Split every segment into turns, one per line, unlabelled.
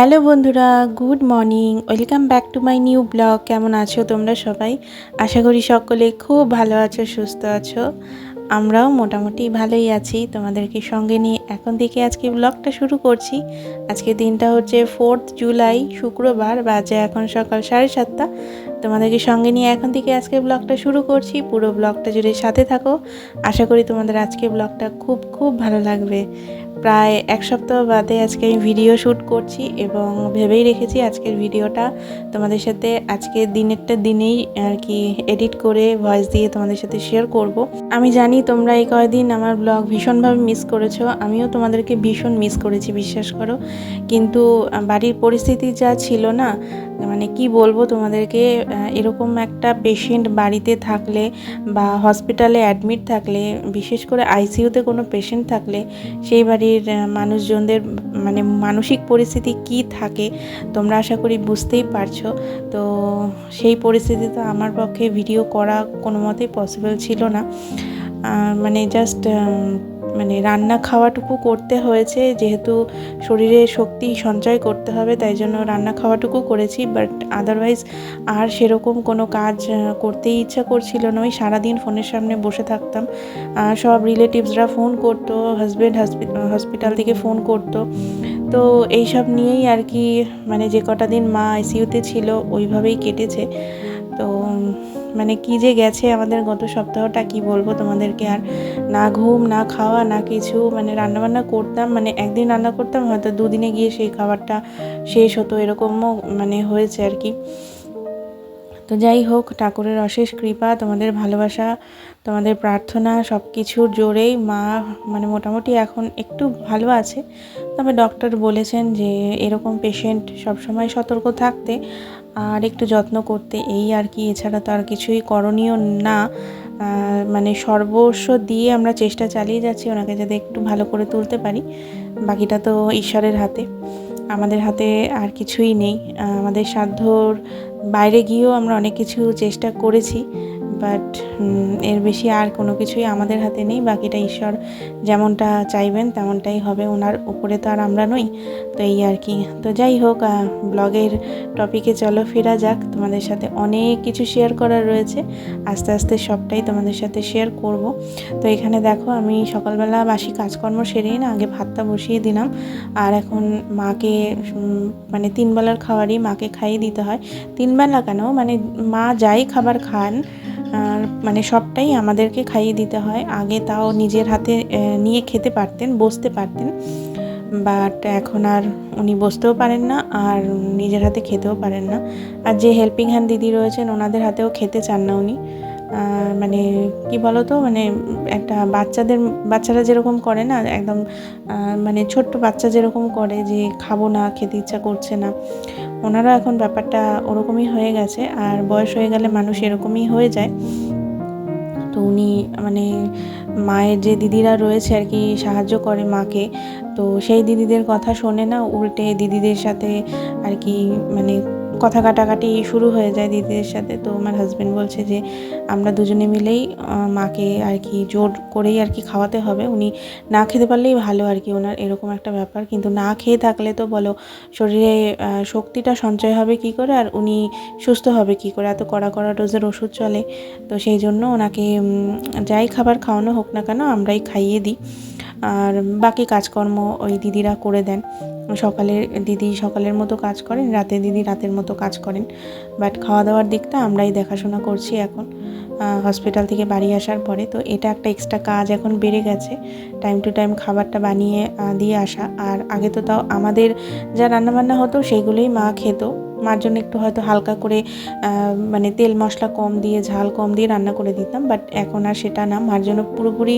Hello বন্ধুরা, good morning. Welcome back to my new blog. কেমন আছো তোমরা সবাই? আশা করি সকলে খুব ভালো আছো, সুস্থ আছো। আমরাও মোটামুটি ভালোই আছি। তোমাদেরকে সঙ্গে নিয়ে এখন থেকে আজকে ব্লগটা শুরু করছি। আজকে দিনটা হচ্ছে ফোর্থ জুলাই শুক্রবার, বাজে এখন সকাল সাড়ে সাতটা। তোমাদেরকে সঙ্গে নিয়ে এখন থেকে আজকে ব্লগটা শুরু করছি। পুরো ব্লগটা জুড়ে সাথে থাকো। আশা করি তোমাদের আজকে ব্লগটা খুব খুব ভালো লাগবে। প্রায় এক সপ্তাহ বাদে আজকে আমি ভিডিও শ্যুট করছি এবং ভেবেই রেখেছি আজকের ভিডিওটা তোমাদের সাথে আজকের দিনেরটা দিনেই আর কি এডিট করে ভয়েস দিয়ে তোমাদের সাথে শেয়ার করব। আমি জানি তোমরা এই কয়দিন আমার ব্লগ ভীষণভাবে মিস করেছ, আমিও তোমাদেরকে ভীষণ মিস করেছি, বিশ্বাস করো। কিন্তু বাড়ির পরিস্থিতি যা ছিল না মানে কি বলব তোমাদেরকে এরকম একটা পেশেন্ট বাড়িতে থাকলে বা হসপিটালে অ্যাডমিট থাকলে, বিশেষ করে আইসিইউতে কোনো পেশেন্ট থাকলে, সেই বাড়ির মানুষজনদের মানে মানসিক পরিস্থিতি কি থাকে, তোমরা আশা করি বুঝতেই পারছ। তো সেই পরিস্থিতি তো আমার পক্ষে ভিডিও করা কোনো মতেই পসিবল ছিল না। মানে জাস্ট মানে রান্না খাওয়াটুকু করতে হয়েছে, যেহেতু শরীরে শক্তি সঞ্চয় করতে হবে, তাই জন্য রান্না খাওয়াটুকু করেছি বাট আদারওয়াইজ আর সেরকম কোনো কাজ করতেই ইচ্ছা করছিল না। ওই সারাদিন ফোনের সামনে বসে থাকতাম। সব রিলেটিভসরা ফোন করতো হাজব্যান্ড হসপিটাল থেকে ফোন করতো। তো এইসব নিয়েই আর কি মানে যে কটা দিন মা আইসিইউতে ছিল, ওইভাবেই কেটেছে। তো মানে কি যে গেছে আমাদের গত সপ্তাহটা কি বলব তোমাদেরকে? আর না ঘুম, না খাওয়া, না কিছু মানে রান্নাবান্না করতাম মানে একদিন রান্না করতাম, হয়তো দুদিনে গিয়ে সেই খাবারটা শেষ হতো, এরকমও মানে হয়েছে আর কি। তো যাই হোক, ঠাকুরের অশেষ কৃপা, তোমাদের ভালোবাসা, তোমাদের প্রার্থনা সব কিছুর জোরেই মা মানে মোটামুটি এখন একটু ভালো আছে। তবে ডক্টর বলেছেন যে এরকম পেশেন্ট সবসময় সতর্ক থাকতে আর একটু যত্ন করতে, এই আর কি। এছাড়া তো আর কিছুই করণীয় না। মানে সর্বস্ব দিয়ে আমরা চেষ্টা চালিয়ে যাচ্ছি ওনাকে যাতে একটু ভালো করে তুলতে পারি। বাকিটা তো ঈশ্বরের হাতে। আমাদের হাতে আর কিছুই নেই। আমাদের সাধ্যর বাইরে গিয়েও আমরা অনেক কিছু চেষ্টা করেছি। বাট এর বেশি আর কোনো কিছুই আমাদের হাতে নেই। বাকিটা ঈশ্বর যেমনটা চাইবেন তেমনটাই হবে। ওনার উপরে তো আর আমরা নই। তো এই আর কি। তো যাই হোক ব্লগের টপিকে চলো ফেরা যাক। তোমাদের সাথে অনেক কিছু শেয়ার করার রয়েছে। আস্তে আস্তে সবটাই তোমাদের সাথে শেয়ার করব। তো এখানে দেখো, আমি সকালবেলা বাসি কাজকর্ম সেরেই না, আগে ভাতটা বসিয়ে দিলাম। আর এখন মাকে মানে তিন বেলার খাবারই মাকে খাইয়ে দিতে হয়। তিনবেলা কেন? মানে মা যাই খাবার খান আর মানে সবটাই আমাদেরকে খাইয়ে দিতে হয়। আগে তাও নিজের হাতে নিয়ে খেতে পারতেন, বসতে পারতেন। বাট এখন আর উনি বসতেও পারেন না আর নিজের হাতে খেতেও পারেন না। আর যে হেল্পিং হ্যান্ড দিদি রয়েছেন, ওনাদের হাতেও খেতে চান না উনি। মানে কি বলো তো মানে একটা বাচ্চাদের, বাচ্চারা যেরকম করে না, একদম মানে ছোট্ট বাচ্চা যেরকম করে যে খাব না, খেতে ইচ্ছা করছে না। ওনারা এখন ব্যাপারটা ওরকমই হয়ে গেছে, আর বয়স হয়ে গেলে মানুষ এরকমই হয়ে যায়। তো উনি মানে মায়ের যে দিদিরা রয়েছে আর কি, সাহায্য করে মাকে। তো সেই দিদিদের কথা শোনে না, উল্টে দিদিদের সাথে আর কি মানে কথা কাটাকাটি শুরু হয়ে যায় দিদিদের সাথে। তো আমার হাজব্যান্ড বলছে যে, আমরা দুজনে মিলেই মাকে আর কি জোর করেই আর কি খাওয়াতে হবে। উনি না খেতে পারলেই ভালো আর কি, ওনার এরকম একটা ব্যাপার। কিন্তু না খেয়ে থাকলে তো বলো, শরীরে শক্তিটা সঞ্চয় হবে কি করে? আর উনি সুস্থ হবে কি করে? এত কড়া কড়া ডোজের ওষুধ চলে। তো সেই জন্য ওনাকে যাই খাবার খাওয়ানো হোক না কেন, আমরাই খাইয়ে দিই। আর বাকি কাজকর্ম ওই দিদিরা করে দেন। সকালের, দিদি সকালের মতো কাজ করেন, রাতে দিদি রাতের মতো কাজ করেন। বাট খাওয়া দাওয়ার দিকটা আমরাই দেখাশোনা করছি এখন। হসপিটাল থেকে বাড়ি আসার পরে। তো এটা একটা এক্সট্রা কাজ এখন বেড়ে গেছে। টাইম টু টাইম খাবারটা বানিয়ে দিয়ে আসা। আর আগে তো তাও আমাদের যা রান্নাবান্না হতো, সেইগুলোই মা খেত। মার জন্য একটু হয়তো হালকা করে মানে তেল মশলা কম দিয়ে, ঝাল কম দিয়ে রান্না করে দিতাম বাট এখন আর সেটা না। মার জন্য পুরোপুরি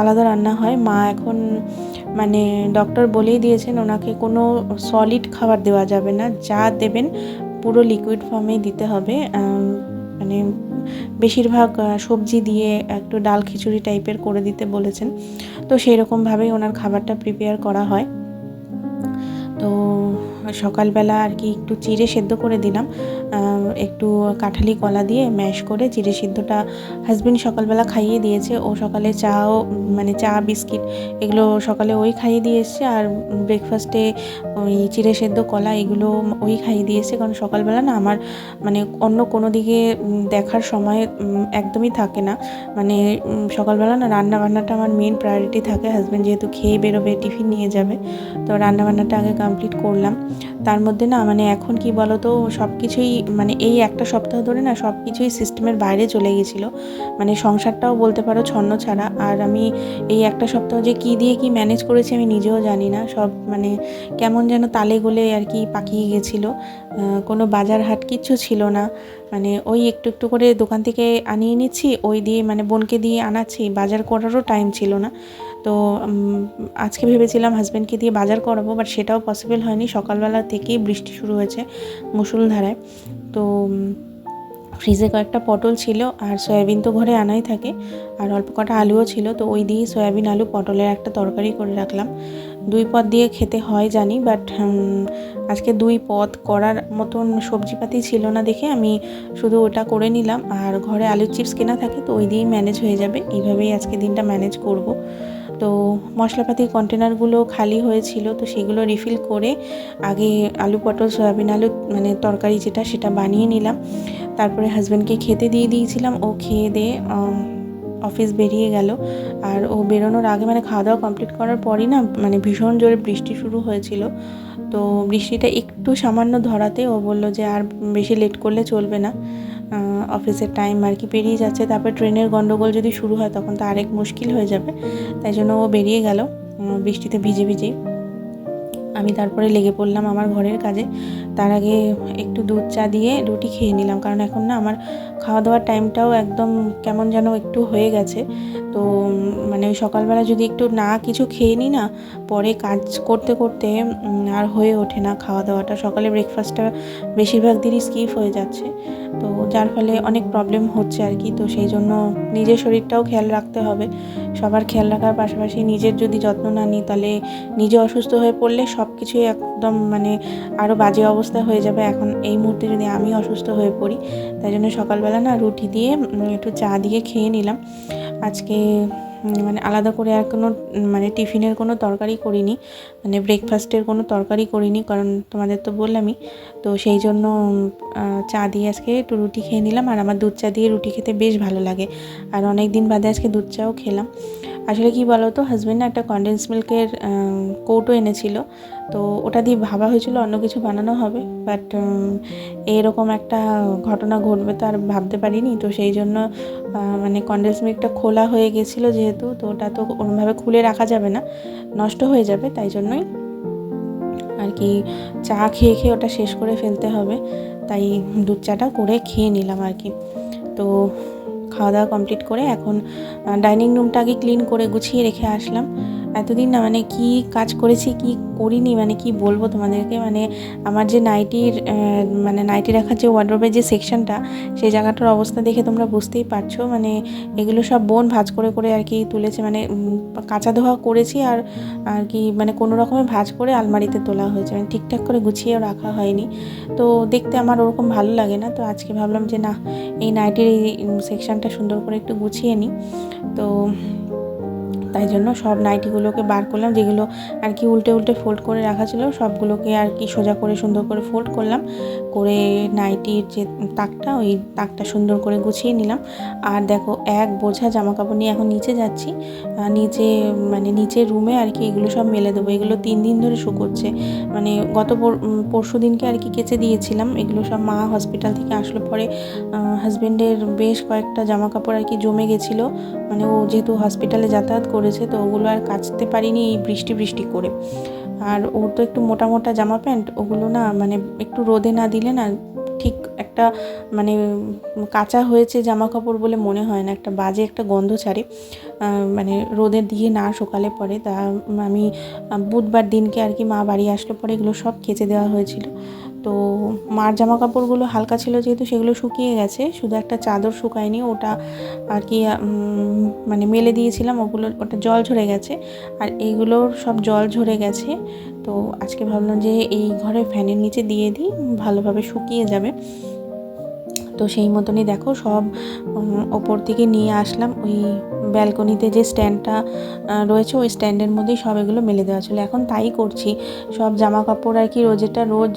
আলাদা রান্না হয়। মা এখন মানে ডক্টর বলেই দিয়েছেন, ওনাকে কোনো সলিড খাবার দেওয়া যাবে না। যা দেবেন, পুরো লিকুইড ফর্মেই দিতে হবে। মানে বেশিরভাগ সবজি দিয়ে একটু ডাল খিচুড়ি টাইপের করে দিতে বলেছেন। তো সেই রকমভাবেই ওনার খাবারটা প্রিপেয়ার করা হয়। সকালবেলা আর কি একটু চিড়ে সেদ্ধ করে দিলাম। একটু কাঁঠালি কলা দিয়ে ম্যাশ করে চিড়ে সিদ্ধটা হাজব্যান্ড সকালবেলা খাইয়ে দিয়েছে। ও সকালে চাও মানে চা, বিস্কিট এগুলো সকালে ওই খাইয়ে দিয়ে এসছে আর ব্রেকফাস্টে ওই চিড়ে সেদ্ধ কলা এগুলো ওই খাইয়ে দিয়েছে কারণ সকালবেলা না আমার মানে অন্য কোনো দিকে দেখার সময় একদমই থাকে না। মানে সকালবেলা না রান্না বান্নাটা আমার মেন প্রায়োরিটি থাকে। হাজব্যান্ড যেহেতু খেয়ে বেরোবে, টিফিন নিয়ে যাবে, তো রান্না বান্নাটা আগে কমপ্লিট করলাম। তার মধ্যে না মানে এখন কি বলো তো সব কিছুই মানে এই একটা সপ্তাহ ধরে না সব কিছুই সিস্টেমের বাইরে চলে গেছিল। মানে সংসারটাও বলতে পারো ছন্ন ছাড়া। আর আমি এই একটা সপ্তাহ যে কী দিয়ে কি ম্যানেজ করেছি আমি নিজেও জানি না। সব মানে কেমন যেন তালে গোলে আর কি পাকিয়ে গেছিল। কোনো বাজার হাট কিচ্ছু ছিল না। মানে ওই একটু একটু করে দোকান থেকে আনিয়ে নিচ্ছি, ওই দিয়ে মানে বোনকে দিয়ে আনাচ্ছি। বাজার করারও টাইম ছিল না। তো আজকে ভেবেছিলাম হাজব্যান্ডকে দিয়ে বাজার করাবো বাট সেটাও পসিবল হয়নি। সকালবেলা থেকেই বৃষ্টি শুরু হয়েছে মুসুলধারায়। তো ফ্রিজে কয়েকটা পটল ছিল আর সয়াবিন তো ঘরে আনাই থাকে, আর অল্প কটা আলুও ছিল। তো ওই দিয়ে সয়াবিন, আলু, পটলের একটা তরকারি করে রাখলাম। দুই পদ দিয়ে খেতে হয় জানি বাট আজকে দুই পদ করার মতন সবজিপাতি ছিল না দেখে আমি শুধু ওটা করে নিলাম। আর ঘরে আলুর চিপস কেনা থাকে, তো ওই দিয়েই ম্যানেজ হয়ে যাবে। এইভাবেই আজকে দিনটা ম্যানেজ করব। তো মশলাপাতির কন্টেনারগুলো খালি হয়েছিল, তো সেগুলো রিফিল করে আগে আলু পটল, সয়াবিন আলু মানে তরকারি যেটা সেটা বানিয়ে নিলাম। তারপরে হাজব্যান্ডকে খেতে দিয়ে দিয়েছিলাম, ও খেয়ে দিয়ে অফিস বেরিয়ে গেল। আর ও বেরোনোর আগে মানে খাওয়া দাওয়া কমপ্লিট করার পরই না মানে ভীষণ জোরে বৃষ্টি শুরু হয়েছিল। তো বৃষ্টিটা একটু সামান্য ধরাতে ও বলল যে, আর বেশি লেট করলে চলবে না। অফিসের টাইম আর কি পেরিয়ে যাচ্ছে। তারপর ট্রেনের গণ্ডগোল যদি শুরু হয়, তখন তো আরেক মুশকিল হয়ে যাবে। তাই জন্য ও বেরিয়ে গেল। বৃষ্টিতে ভিজে ভিজেই আমি তারপরে লেগে পড়লাম আমার ঘরের কাজে। তার আগে একটু দুধ চা দিয়ে রুটি খেয়ে নিলাম, কারণ এখন না আমার খাওয়া দাওয়ার টাইমটাও একদম কেমন যেন একটু হয়ে গেছে। তো মানে ওই সকালবেলা যদি একটু না কিছু খেয়ে নিই না, পরে কাজ করতে করতে আর হয়ে ওঠে না খাওয়া দাওয়াটা সকালে ব্রেকফাস্টটা বেশিরভাগ দিনই স্কিপ হয়ে যাচ্ছে। তো, যার ফলে অনেক প্রবলেম হচ্ছে আর কি। তো সেই জন্য নিজের শরীরটাও খেয়াল রাখতে হবে। সবার খেয়াল রাখার পাশাপাশি নিজের যদি যত্ন না নিই, তাহলে নিজে অসুস্থ হয়ে পড়লে সব কিছুই একদম মানে আরও বাজে অবস্থা হয়ে যাবে। এখন এই মুহূর্তে যদি আমি অসুস্থ হয়ে পড়ি, তাই জন্য সকালবেলা না রুটি দিয়ে একটু চা দিয়ে খেয়ে নিলাম। আজকে মানে আলাদা করে আর কোনো মানে টিফিনের কোনো তরকারি করিনি মানে ব্রেকফাস্টের কোনো তরকারি করিনি, কারণ তোমাদের তো বললামই তো সেই জন্য চা দিয়ে আজকে একটু রুটি খেয়ে নিলাম। আর আমার দুধ চা দিয়ে রুটি খেতে বেশ ভালো লাগে। আর অনেক দিন বাদে আজকে দুধ চাও খেলাম। আসলে কি বলো তো হাজব্যান্ড না একটা কনডেন্স মিল্কের কৌটো এনেছিল। তো ওটা দিয়ে ভাবা হয়েছিল অন্য কিছু বানানো হবে। বাট এরকম একটা ঘটনা ঘটবে তো আর ভাবতে পারিনি। তো সেই জন্য মানে কনডেন্স মিল্কটা খোলা হয়ে গেছিল যেহেতু, তো ওটা তো ওরমভাবে খুলে রাখা যাবে না। নষ্ট হয়ে যাবে, তাই জন্যই আর কি চা খেয়ে খেয়ে ওটা শেষ করে ফেলতে হবে। তাই দুধ চাটা করে খেয়ে নিলাম আর কি। তো খাওয়া দাওয়া কমপ্লিট করে এখন ডাইনিং রুমটা আগে ক্লিন করে গুছিয়ে রেখে আসলাম। এতদিন না মানে কি কাজ করেছি, কি করিনি মানে কি বলব তোমাদেরকে মানে আমার যে নাইটির মানে নাইটি রাখার যে ওয়ার্ড্রোবের যে সেকশনটা সেই জায়গাটার অবস্থা দেখে তোমরা বুঝতেই পারছ। মানে এগুলো সব বোন ভাঁজ করে করে আর কি তুলেছে মানে কাঁচা ধোয়া করেছি আর আর কি মানে কোনো রকমে ভাঁজ করে আলমারিতে তোলা হয়েছে। মানে ঠিকঠাক করে গুছিয়েও রাখা হয়নি। তো দেখতে আমার ওরকম ভালো লাগে না। তো আজকে ভাবলাম যে না, এই নাইটির এই সেকশনটা সুন্দর করে একটু গুছিয়ে নিই তো তাই জন্য সব নাইটিগুলোকে বার করলাম, যেগুলো আর কি উল্টে উল্টে ফোল্ড করে রাখা ছিল, সবগুলোকে আর কি সোজা করে সুন্দর করে ফোল্ড করলাম, করে নাইটির যে তাকটা, ওই তাকটা সুন্দর করে গুছিয়ে নিলাম। আর দেখো, এক বোঝা জামা কাপড় নিয়ে এখন নিচে যাচ্ছি নিচে মানে নিচের রুমে আর কি এগুলো সব মেলে দেবো। এগুলো তিন দিন ধরে শুকোচ্ছে মানে গত পরশু দিনকে আর কি কেচে দিয়েছিলাম, এগুলো সব মা হসপিটাল থেকে আসলো পরে হাজবেন্ডের বেশ কয়েকটা জামা কাপড় আর কি জমে গেছিল। মানে ও যেহেতু হসপিটালে যাতায়াত করেছে তো ওগুলো আর কাচতে পারিনি এই বৃষ্টি বৃষ্টি করে। আর ওর তো একটু মোটা মোটা জামা প্যান্ট, ওগুলো না মানে একটু রোদে না দিলে না ঠিক একটা মানে কাঁচা হয়েছে জামা কাপড় বলে মনে হয় না, একটা বাজে একটা গন্ধ ছাড়ে। মানে রোদে দিয়ে না সকালে পরে তা আমি বুধবার দিনকে আর কি মা বাড়ি আসলে পরে এগুলো সব কেচে দেওয়া হয়েছিল। তো মার জামা কাপড়গুলো হালকা ছিল যেহেতু সেগুলো শুকিয়ে গেছে, শুধু একটা চাদর শুকায়নি, ওটা আর কি মানে মেলে দিয়েছিলাম, ওগুলো, ওটা জল ঝরে গেছে আর এইগুলোর সব জল ঝরে গেছে। তো আজকে ভাবলাম যে এই ঘরে ফ্যানের নিচে দিয়ে দিই, ভালোভাবে শুকিয়ে যাবে। তো সেই মতনই দেখো সব ওপর থেকে নিয়ে আসলাম। ওই ব্যালকনিতে যে স্ট্যান্ডটা রয়েছে, ওই স্ট্যান্ডের মধ্যেই সব এগুলো মেলে দেওয়া ছিল। এখন তাই করছি। সব জামা কাপড় আর কি রোজেরটা রোজ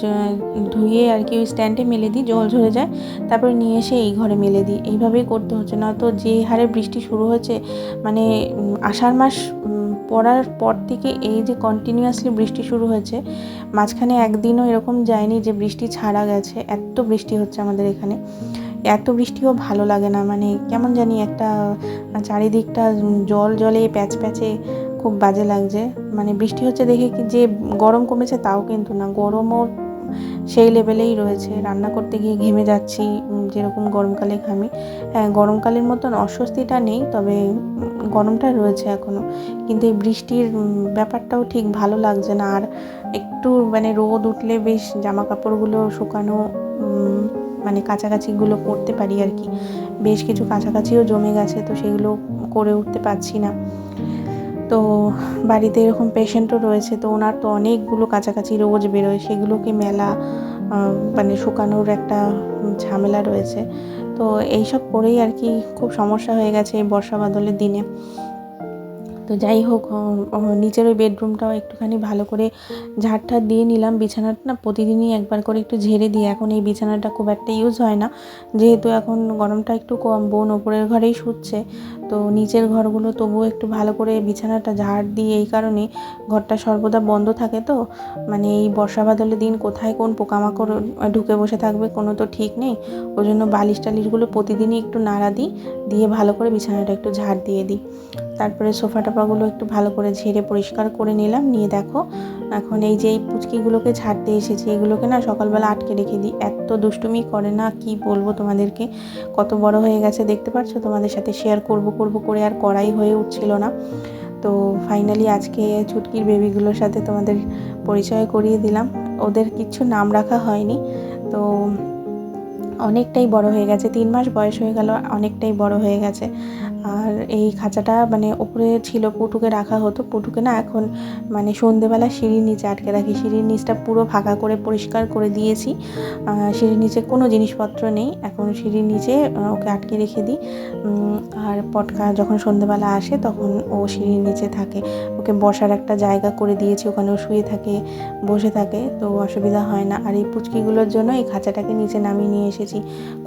ধুয়ে আর কি ওই স্ট্যান্ডে মেলে দিই, জল ঝরে যায়। তারপরে নিয়ে এসে এই ঘরে মেলে দিই। এইভাবেই করতে হচ্ছে। না তো যে হারে বৃষ্টি শুরু হয়েছে মানে আষাঢ় মাস পড়ার পর থেকে এই যে কন্টিনিউয়াসলি বৃষ্টি শুরু হয়েছে, মাঝখানে একদিনও এরকম যায়নি যে বৃষ্টি ছাড়া গেছে, এত বৃষ্টি হচ্ছে আমাদের এখানে। এত বৃষ্টিও ভালো লাগে না মানে কেমন জানি একটা চারিদিকটা জল জলে প্যাচ প্যাচে খুব বাজে লাগছে। মানে বৃষ্টি হচ্ছে দেখে কি যে গরম কমেছে তাও কিন্তু না, গরমও সেই লেভেলেই রয়েছে। রান্না করতে গিয়ে ঘেমে যাচ্ছি যেরকম গরমকালে ঘামি। হ্যাঁ গরমকালের মতন অস্বস্তিটা নেই, তবে গরমটা রয়েছে এখনও কিন্তু এই বৃষ্টির ব্যাপারটাও ঠিক ভালো লাগছে না। আর একটু মানে রোদ উঠলে বেশ জামা কাপড়গুলো শুকানো মানে কাছাকাছিগুলো করতে পারি আর কি। বেশ কিছু কাছাকাছিও জমে গেছে, তো সেগুলো করে উঠতে পারছি না। তো বাড়িতে এরকম পেশেন্টও রয়েছে, তো ওনার তো অনেকগুলো কাছাকাছি রোজ বেরোয়, সেগুলোকে মেলা মানে শুকানোর একটা ঝামেলা রয়েছে। তো এইসব করেই আর কি খুব সমস্যা হয়ে গেছে এই বর্ষা বাদলের দিনে। তো যাই হোক নিচের ওই বেডরুমটাও একটুখানি ভালো করে ঝাড় দিয়ে নিলাম। বিছানাটা না প্রতিদিনই একবার করে একটু ঝেড়ে দিই। এখন এই বিছানাটা খুব একটা ইউজ হয় না। যেহেতু এখন গরমটা একটু কম, বোন ওপরের ঘরেই শুচ্ছে। তো নিচের ঘরগুলো তবুও একটু ভালো করে বিছানাটা ঝাড় দিই এই কারণে ঘরটা সর্বদা বন্ধ থাকে তো। মানে এই বর্ষা বাদলের দিন কোথায় কোন পোকামাকড় ঢুকে বসে থাকবে কোনো তো ঠিক নেই। ওই জন্য বালিশ টালিশগুলো প্রতিদিনই একটু নাড়া দিই, দিয়ে ভালো করে বিছানাটা একটু ঝাড় দিয়ে দিই। তারপরে সোফা টোফাগুলো একটু ভালো করে ঝেড়ে পরিষ্কার করে নিলাম। নিয়ে দেখো, এখন এই যে এই পুচকিগুলোকে ছাড়তে এসেছি, এগুলোকে না সকালবেলা আটকে রেখে দিই। এত দুষ্টুমি করে না, কি বলব তোমাদেরকে? কত বড় হয়ে গেছে, দেখতে পাচ্ছ তোমাদের সাথে শেয়ার করব করব করে আর করাই হয়ে উঠছিল না। তো ফাইনালি আজকে চুটকির বেবিগুলোর সাথে তোমাদের পরিচয় করিয়ে দিলাম। ওদের কিচ্ছু নাম রাখা হয়নি। তো অনেকটাই বড় হয়ে গেছে, তিন মাস বয়স হয়ে গেল, অনেকটাই বড় হয়ে গেছে। আর এই খাঁচাটা মানে উপরে ছিল পুটুকে রাখা হতো। পুটুকে না এখন মানে সন্ধেবেলা সিঁড়ির নিচে আটকে রাখি। সিঁড়ির নিচটা পুরো ফাঁকা করে পরিষ্কার করে দিয়েছি। সিঁড়ির নিচে কোনো জিনিসপত্র নেই। এখন সিঁড়ির নিচে ওকে আটকে রেখে দিই। আর পটকা যখন সন্ধেবেলা আসে তখন ও সিঁড়ির নিচে থাকে। ওকে বসার একটা জায়গা করে দিয়েছি। ওখানে ও শুয়ে থাকে, বসে থাকে। তো অসুবিধা হয় না। আর এই পুচকিগুলোর জন্য এই খাঁচাটাকে নিচে নামিয়ে নিয়ে এসেছি।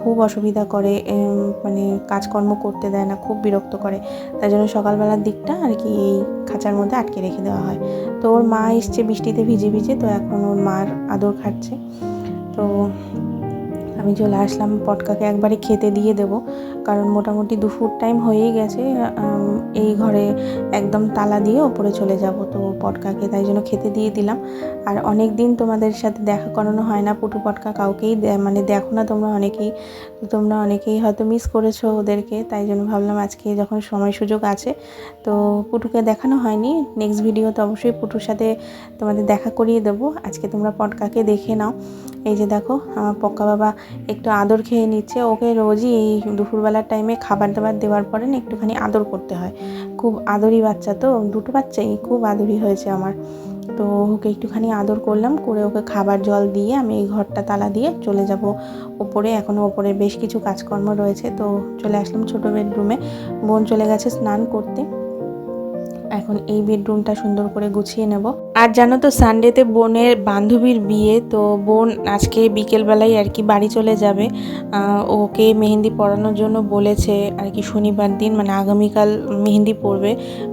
খুব অসুবিধা করে মানে কাজকর্ম করতে দেয় না, খুব বিরক্ত করে। তাই জন্য সকালবেলার দিকটা আর কি এই খাঁচার মধ্যে আটকে রেখে দেওয়া হয়। তো ওর মা এসছে বৃষ্টিতে ভিজে ভিজে, তো এখন ওর মার আদর খাচ্ছে তো আমি চলে আসলাম, পটকাকে একবারে খেতে দিয়ে দেবো। কারণ মোটামুটি দুপুর টাইম হয়েই গেছে এই ঘরে একদম তালা দিয়ে ওপরে চলে যাব। তো পটকাকে তাই জন্য খেতে দিয়ে দিলাম। আর অনেক দিন তোমাদের সাথে দেখা করানো হয় না, পুটু পটকা কাউকেই মানে দেখো না তোমরা অনেকেই। তোমরা অনেকেই হয়তো মিস করেছ ওদেরকে, তাই জন্য ভাবলাম আজকে যখন সময় সুযোগ আছে, তো পুটুকে দেখানো হয়নি। নেক্সট ভিডিওতে অবশ্যই পুটুর সাথে তোমাদের দেখা করিয়ে দেবো। আজকে তোমরা পটকাকে দেখে নাও। এই যে দেখো, আমার পক্কা বাবা একটু আদর খেয়ে নিচ্ছে। ওকে রোজই এই দুপুরবেলার টাইমে খাবার দাবার দেওয়ার পরে না একটুখানি আদর করতে হয়। খুব আদরি বাচ্চা তো, দুটো বাচ্চাই খুব আদরি হয়েছে আমার। তো ওকে একটুখানি আদর করলাম, করে ওকে খাবার জল দিয়ে আমি এই ঘরটা তালা দিয়ে চলে যাব ওপরে। এখনও ওপরে বেশ কিছু কাজকর্ম রয়েছে, তো চলে আসলাম ছোটো বেডরুমে বোন চলে গেছে স্নান করতে। এখন এই বেডরুমটা সুন্দর করে গুছিয়ে নেব। আর জানো তো সানডেতে বোনের বান্ধবীর বিয়ে, তো বোন আজকে বিকেলবেলায় আর কি বাড়ি চলে যাবে। ওকে মেহেন্দি পরানোর জন্য বলেছে আর কি শনিবার দিন মানে আগামীকাল মেহেন্দি পরবে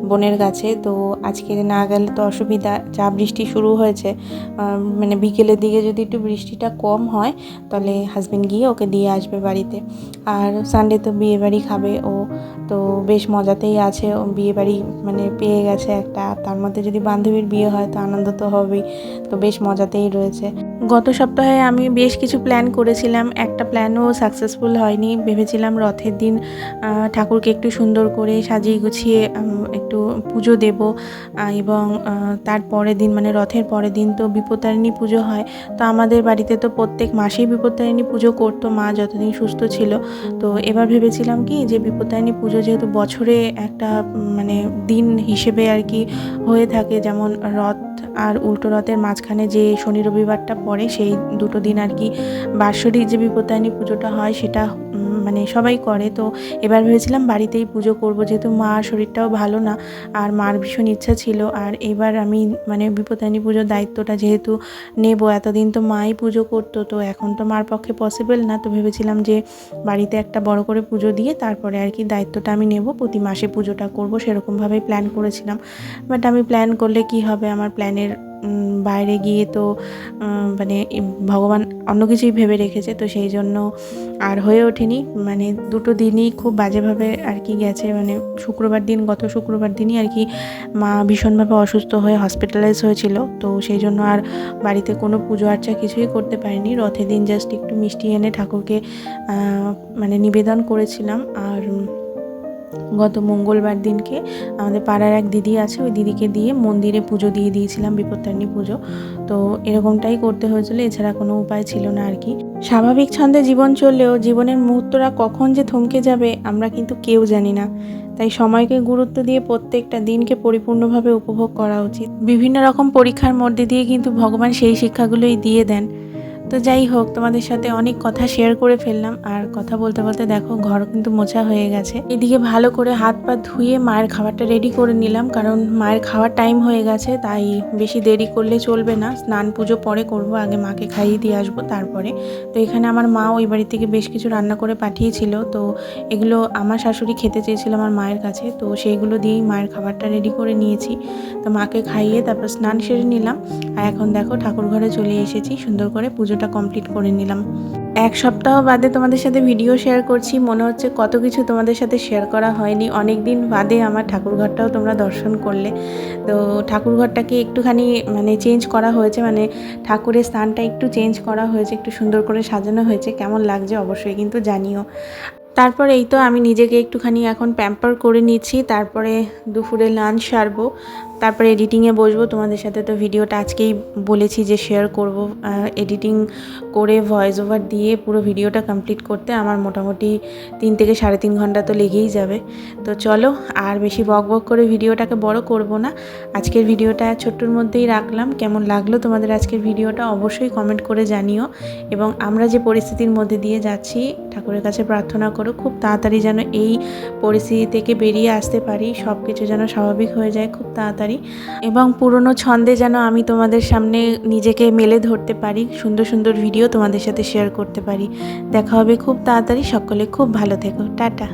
বোনের কাছে। তো আজকে না গেলে তো অসুবিধা, যা বৃষ্টি শুরু হয়েছে। মানে বিকেলের দিকে যদি একটু বৃষ্টিটা কম হয়, তাহলে হাজবেন্ড গিয়ে ওকে দিয়ে আসবে বাড়িতে। আর সানডে তো বিয়ে বাড়ি খাবে ও, তো বেশ মজাতেই আছে। ও বিয়ে মানে পেয়ে গেছে একটা। তার মধ্যে যদি বান্ধবীর বিয়ে হয়, তো আনন্দ তো হবেই। তো বেশ মজাতেই রয়েছে। গত সপ্তাহে আমি বেশ কিছু প্ল্যান করেছিলাম। একটা প্ল্যানও সাকসেসফুল হয়নি। ভেবেছিলাম রথের দিন ঠাকুরকে একটু সুন্দর করে সাজিয়ে গুছিয়ে একটু পুজো দেব। এবং তার পরের দিন মানে রথের পরের দিন তো বিপত্তারিণী পুজো হয়। তো আমাদের বাড়িতে তো প্রত্যেক মাসেই বিপত্তারিণী পুজো করতো মা, যতদিন সুস্থ ছিল। তো এবার ভেবেছিলাম কি, যে বিপত্তারিণী পুজো যেহেতু বছরে একটা মানে দিন হিসেবে আর কি হয়ে থাকে। যেমন রথ আর উল্টো রথের মাঝখানে যে শনি রবিবারটা পড়ে, সেই দুটো দিন আর কি বাৎসরিক যে বিপত্তায়নী পুজোটা হয়, সেটা মানে সবাই করে। তো এবার ভেবেছিলাম বাড়িতেই পুজো করব, যেহেতু মার শরীরটাও ভালো না, আর মার ভীষণ ইচ্ছা ছিল। আর এবার আমি মানে বিপত্তারিণী পুজোর দায়িত্বটা যেহেতু নেব, এতদিন তো মাই পুজো করতো, তো এখন তো মার পক্ষে পসিবল না। তো ভেবেছিলাম যে বাড়িতে একটা বড় করে পুজো দিয়ে তারপরে আর কি দায়িত্বটা আমি নেব, প্রতি মাসে পুজোটা করব, সেরকমভাবেই প্ল্যান করেছিলাম। বাট আমি প্ল্যান করলে কি হবে? আমার প্ল্যানের বাইরে গিয়ে তো মানে ভগবান অন্য কিছুই ভেবে রেখেছে, তো সেই জন্য আর হয়ে ওঠেনি। মানে দুটো দিনই খুব বাজেভাবে আর কি গেছে। মানে শুক্রবার দিন, গত শুক্রবার দিনই আর কি মা ভীষণভাবে অসুস্থ হয়ে হসপিটালাইজ হয়েছিল, তো সেই জন্য আর বাড়িতে কোনো পুজো আর্চা কিছুই করতে পারিনি। রথের দিন জাস্ট একটু মিষ্টি এনে ঠাকুরকে মানে নিবেদন করেছিলাম। আর গত মঙ্গলবার দিনকে আমাদের পাড়ার এক দিদি আছে, ওই দিদিকে দিয়ে মন্দিরে পুজো দিয়ে দিয়েছিলাম, বিপত্তারিণী পুজো। তো এরকমটাই করতে হয়েছিল, এছাড়া কোনো উপায় ছিল না আর কি। স্বাভাবিক ছন্দে জীবন চললেও জীবনের মুহূর্তরা কখন যে থমকে যাবে আমরা কিন্তু কেউ জানি না। তাই সময়কে গুরুত্ব দিয়ে প্রত্যেকটা দিনকে পরিপূর্ণভাবে উপভোগ করা উচিত। বিভিন্ন রকম পরীক্ষার মধ্যে দিয়ে কিন্তু ভগবান সেই শিক্ষাগুলোই দিয়ে দেন। তো যাই হোক, তোমাদের সাথে অনেক কথা শেয়ার করে ফেললাম। আর কথা বলতে বলতে দেখো ঘর কিন্তু মোছা হয়ে গেছে। এদিকে ভালো করে হাত পা ধুয়ে মায়ের খাবারটা রেডি করে নিলাম, কারণ মায়ের খাওয়ার টাইম হয়ে গেছে, তাই বেশি দেরি করলে চলবে না। স্নান পুজো পরে করব, আগে মাকে খাইয়ে দিয়ে আসব তারপরে। তো এখানে আমার মা ওই বাড়ি থেকে বেশ কিছু রান্না করে পাঠিয়েছিল। তো এগুলো আমার শাশুড়ি খেতে চেয়েছিল আমার মায়ের কাছে, তো সেইগুলো দিয়েই মায়ের খাবারটা রেডি করে নিয়েছি। তো মাকে খাইয়ে তারপর স্নান সেরে নিলাম। আর এখন দেখো ঠাকুর ঘরে চলে এসেছি, সুন্দর করে পুজোটা কমপ্লিট করে নিলাম। এক সপ্তাহ বাদে তোমাদের সাথে ভিডিও শেয়ার করছি। মনে হচ্ছে কত কিছু তোমাদের সাথে শেয়ার করা হয়নি। অনেক দিন বাদে আমার ঠাকুর ঘরটাও তোমরা দর্শন করলে। তো ঠাকুর ঘরটাকে একটুখানি মানে চেঞ্জ করা হয়েছে। মানে ঠাকুরের স্থানটা একটু চেঞ্জ করা হয়েছে। একটু সুন্দর করে সাজানো হয়েছে। কেমন লাগছে অবশ্যই কিন্তু জানিও। তারপর এই তো আমি নিজেকে একটুখানি এখন প্যাম্পার করে নিচ্ছি। তারপরে দুপুরে লাঞ্চ সারবো। তারপরে এডিটিংয়ে বসবো। তোমাদের সাথে তো ভিডিওটা আজকেই বলেছি যে শেয়ার করব। এডিটিং করে ভয়েস ওভার দিয়ে পুরো ভিডিওটা কমপ্লিট করতে আমার মোটামুটি তিন থেকে সাড়ে তিন ঘণ্টা তো লেগেই যাবে। তো চলো, আর বেশি বক বক করে ভিডিওটাকে বড় করব না। আজকের ভিডিওটা ছোট্টর মধ্যেই রাখলাম। কেমন লাগল তোমাদের আজকের ভিডিওটা অবশ্যই কমেন্ট করে জানিও। এবং আমরা যে পরিস্থিতির মধ্যে দিয়ে যাচ্ছি, ঠাকুরের কাছে প্রার্থনা করো, খুব তাড়াতাড়ি যেন এই পরিস্থিতি থেকে বেরিয়ে আসতে পারি। সব কিছু যেন স্বাভাবিক হয়ে যায়, খুব তাড়াতাড়ি। এবং পুরনো ছন্দে যেন আমি তোমাদের সামনে নিজেকে মেলে ধরতে পারি, সুন্দর সুন্দর ভিডিও তোমাদের সাথে শেয়ার করতে পারি। দেখা হবে খুব তাড়াতাড়ি, সকলে খুব ভালো থেকো। টাটা।